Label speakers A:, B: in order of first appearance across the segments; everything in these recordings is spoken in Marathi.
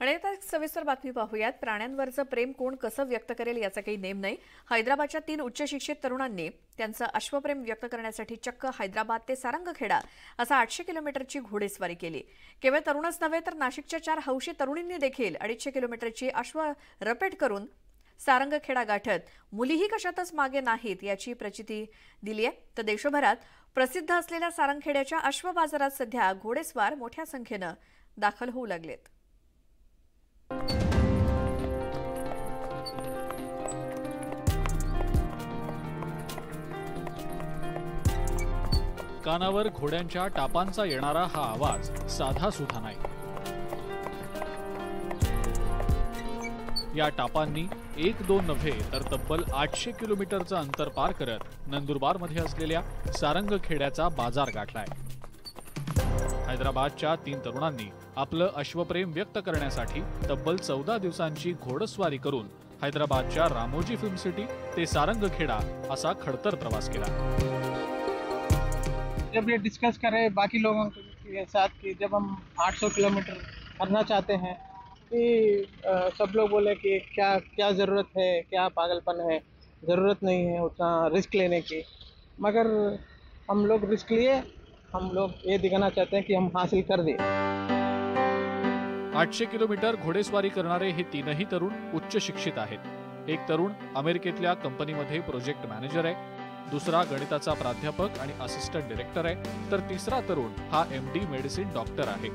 A: आणि आता सविस्तर बातमी पाहूयात. प्राण्यांवरचं प्रेम कोण कसं व्यक्त करेल याचा काही नेम नाही. हैदराबादच्या तीन उच्च शिक्षित तरुणांनी त्यांचं अश्वप्रेम व्यक्त करण्यासाठी चक्क हैदराबाद ते सारंगखेडा असा आठशे किलोमीटरची घोडेस्वारी केली. केवळ तरुणच नव्हे तर नाशिकच्या चार हौशी तरुणींनी देखील अडीचशे किलोमीटरची अश्व रपेट करून सारंगखेडा गाठत मुलीही कशातच मागे नाहीत याची प्रचिती दिली आहे. तर देशभरात प्रसिद्ध असलेल्या सारंगखेड्याच्या अश्व बाजारात सध्या घोडेस्वार मोठ्या संख्येनं दाखल होऊ लागलेत.
B: कानावर घोड्यांच्या टापांचा येणारा हा आवाज साधा सुद्धा नाही. या टापांनी एक दोन नव्हे तर तब्बल आठशे किलोमीटरचं अंतर पार करत नंदुरबारमध्ये असलेल्या सारंगखेड्याचा बाजार गाठलाय. हैदराबादच्या तीन तरुणांनी आपलं अश्वप्रेम व्यक्त करण्यासाठी तब्बल चौदा दिवसांची घोडस्वारी करून हैदराबादच्या रामोजी फिल्म सिटी ते सारंगखेडा असा खडतर प्रवास केला.
C: जब ये डिस्कस करें बाकी लोगों के साथ कि, जब हम 800 किलोमीटर करना चाहते हैं, कि सब लोग बोले कि क्या क्या ज़रूरत है, क्या पागलपन है? ज़रूरत नहीं है उतना रिस्क लेने की। मगर हम लोग रिस्क लिए, हम लोग ये दिखाना चाहते हैं कि हम हासिल कर दिए।
B: आठशे किलोमीटर घोडेस्वारी करणारे हे तीनही तरुण उच्च शिक्षित आहेत. एक तरुण अमेरिकेतल्या कंपनीमध्ये प्रोजेक्ट मॅनेजर आहे. दुसरा गणिताचा प्राध्यापक आणि असिस्टंट डिरेक्टर आहे तर तिसरा तरुण हा एम डी मेडिसिन डॉक्टर आहे.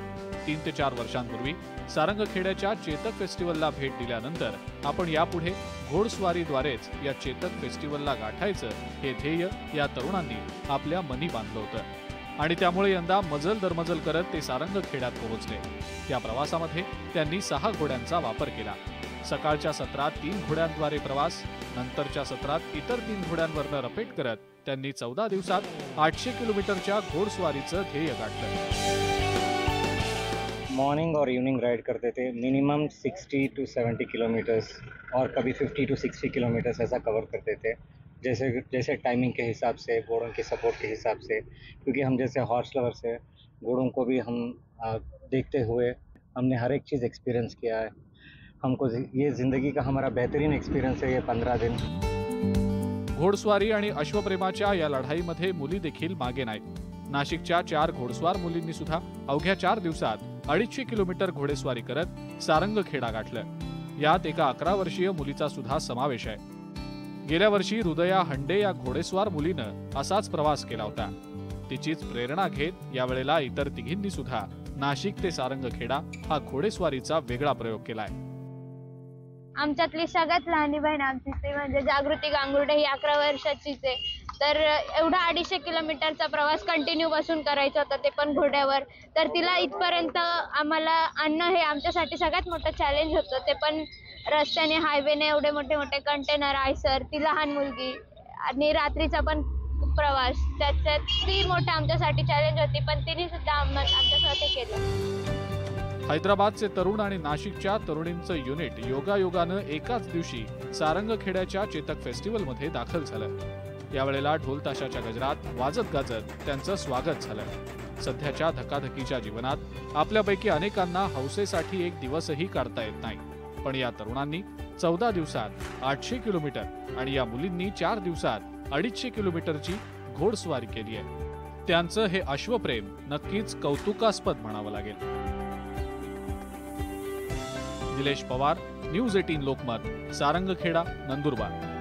B: तीन ते चार वर्षांपूर्वी सारंगखेड्याच्या चेतक फेस्टिवलला भेट दिल्यानंतर आपण यापुढे घोडस्वारीद्वारेच या चेतक फेस्टिवलला गाठायचं हे ध्येय या तरुणांनी आपल्या मनी बांधलं होतं. आणि त्यामुळे यंदा मजल दरमजल करत ते सारंगखेड्यात पोहोचले. या प्रवासामध्ये त्यांनी सहा घोड्यांचा वापर केला. सकाळच्या सत्रात तीन घोड्यांद्वारे प्रवास, नंतरच्या सत्रात इतर तीन घोड्यांवरनं रपेट करत, त्यांनी चौदा दिवसात आठशे किलोमीटरच्या घोडस्वारीचं ध्येय गाठलं.
D: मॉर्निंग और इवनिंग राइड करते थे मिनिमम 60 टू 70 किलोमीटर्स और कभी 50 टू 60 किलोमीटर्स ऐसा कवर करते थे जैसे जैसे टाइमिंग के हिसाब से, घोड़ों के सपोर्ट के हिसाब से, क्योंकि हम जैसे हॉर्स लवर्स है, घोड़ों को भी हम देखते हुए हमने हर एक चीज़ एक्सपीरियंस किया है। हमको ये ज़िंदगी का हमारा बेहतरीन एक्सपीरियंस है ये पंद्रह दिन।
B: घोडस्वारी आणि अश्वप्रेमाच्या या लढाईमध्ये मुली देखील मागे नाहीत. नाशिकच्या चार घोडस्वार मुलींनी सुद्धा अवघ्या चार दिवसात अडीचशे किलोमीटर घोडेस्वारी करत सारंगखेडा गाठलं. यात एका अकरा वर्षीय मुलीचा सुद्धा समावेश आहे. गेल्या वर्षी हृदया हंडे या घोडेस्वार मुलीनं असाच प्रवास केला होता. तिचीच प्रेरणा घेत यावेळेला इतर तिघींनी सुद्धा नाशिक ते सारंगखेडा हा घोडेस्वारीचा वेगळा प्रयोग केलाय.
E: आमच्यातली सगळ्यात लहानी बहीण आमची ती म्हणजे जागृती गांगुर्डे ही अकरा वर्षाचीच आहे. तर एवढा अडीचशे किलोमीटरचा प्रवास कंटिन्यू बसून करायचा होता ते पण घोड्यावर. तर तिला इथपर्यंत आम्हाला आणणं हे आमच्यासाठी सगळ्यात मोठं चॅलेंज होतं. ते पण रस्त्याने हायवेने एवढे मोठे मोठे कंटेनर आयसर ती लहान मुलगी आणि रात्रीचा पण प्रवास. त्याच्यात ती मोठं आमच्यासाठी चॅलेंज होती पण तिने सुद्धा आम आमच्यासाठी केलं.
B: हैदराबादचे तरुण आणि नाशिकच्या तरुणींचं युनिट योगायोगानं एकाच दिवशी सारंगखेड्याच्या चेतक फेस्टिवलमध्ये दाखल झालं. यावेळेला ढोलताशाच्या गजरात वाजत गाजत त्यांचं स्वागत झालं. सध्याच्या धकाधकीच्या जीवनात आपल्यापैकी अनेकांना हौसेसाठी एक दिवसही काढता येत नाही. पण या तरुणांनी चौदा दिवसात आठशे किलोमीटर आणि या मुलींनी चार दिवसात अडीचशे किलोमीटरची घोडस्वारी केली आहे. त्यांचं हे अश्वप्रेम नक्कीच कौतुकास्पद म्हणावं लागेल. Nilesh Pawar news eighteen Lokmat Sarangkheda Nandurbar.